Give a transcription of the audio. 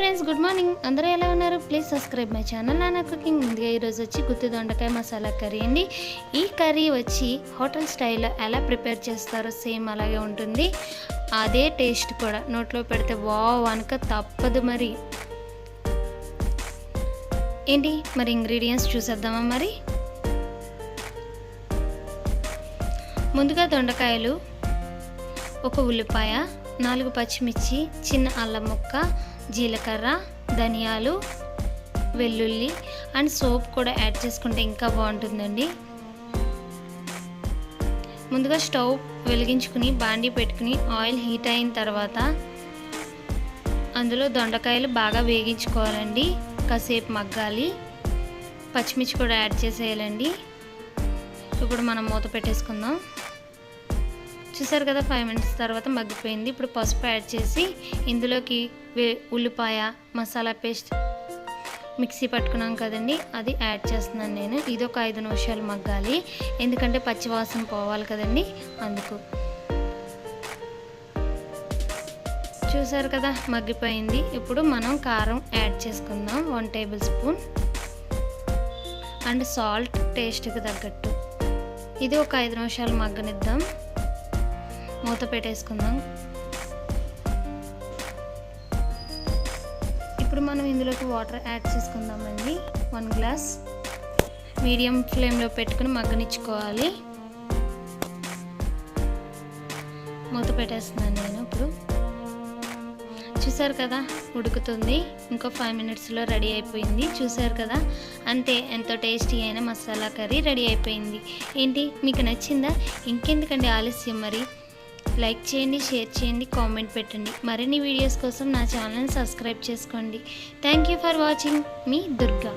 Friends good morning అందరూ ఎలా ఉన్నారు? ప్లీజ్ సబ్స్క్రైబ్ మై ఛానల్ నాన్న కుకింగ్ ముందుగా ఈరోజు వచ్చి గుత్తి దొండకాయ మసాలా కర్రీ అండి. ఈ కర్రీ వచ్చి హోటల్ స్టైల్లో ఎలా ప్రిపేర్ చేస్తారో సేమ్ అలాగే ఉంటుంది. అదే టేస్ట్ కూడా నోట్లో పెడితే వావ్ అనక తప్పదు మరి. ఏంటి? మరి ఇంగ్రీడియంట్స్ చూసేద్దామా మరి? ముందుగా దొండకాయలు ఒక ఉల్లిపాయ నాలుగు పచ్చిమిర్చి చిన్న అల్లం ముక్క జీలకర్ర ధనియాలు వెల్లుల్లి అండ్ సోప్ కూడా యాడ్ చేసుకుంటే ఇంకా బాగుంటుందండి. ముందుగా స్టవ్ వెలిగించుకుని బాండీ పెట్టుకుని ఆయిల్ హీట్ అయిన తర్వాత అందులో దొండకాయలు బాగా వేగించుకోవాలండి. కాసేపు మగ్గాలి. పచ్చిమిర్చి కూడా యాడ్ చేసేయాలండి. ఇప్పుడు మనం మూత పెట్టేసుకుందాం. చూసారు కదా ఫైవ్ మినిట్స్ తర్వాత మగ్గిపోయింది. ఇప్పుడు పసుపు యాడ్ చేసి ఇందులోకి వే ఉల్లిపాయ మసాలా పేస్ట్ మిక్సీ పట్టుకున్నాం కదండి. అది యాడ్ చేస్తున్నాను నేను. ఇది ఒక ఐదు నిమిషాలు మగ్గాలి. ఎందుకంటే పచ్చివాసన పోవాలి కదండి. అందుకు. చూసారు కదా మగ్గిపోయింది. ఇప్పుడు మనం కారం యాడ్ చేసుకుందాం. One tablespoon and salt టేస్ట్కి తగ్గట్టు. ఇది ఒక ఐదు నిమిషాలు మగ్గనిద్దాం. మూత పెట్టేసుకుందాం. ఇప్పుడు మనం ఇందులోకి వాటర్ యాడ్ చేసుకుందామండి. One glass. మీడియం ఫ్లేమ్లో పెట్టుకుని మగ్గనిచ్చుకోవాలి. మూత పెట్టేస్తున్నాను నేను ఇప్పుడు. చూసారు కదా ఉడుకుతుంది. ఇంకో ఫైవ్ మినిట్స్లో రెడీ అయిపోయింది. చూసారు కదా అంతే ఎంతో టేస్టీ అయిన మసాలా కర్రీ రెడీ అయిపోయింది. ఏంటి మీకు నచ్చిందా? ఇంకెందుకండి ఆలస్యం మరి? లైక్ చేయండి షేర్ చేయండి కామెంట్ పెట్టండి. మరిన్ని వీడియోస్ కోసం నా ఛానల్ని సబ్స్క్రైబ్ చేసుకోండి. థ్యాంక్ యూ ఫర్ వాచింగ్ మీ దుర్గా.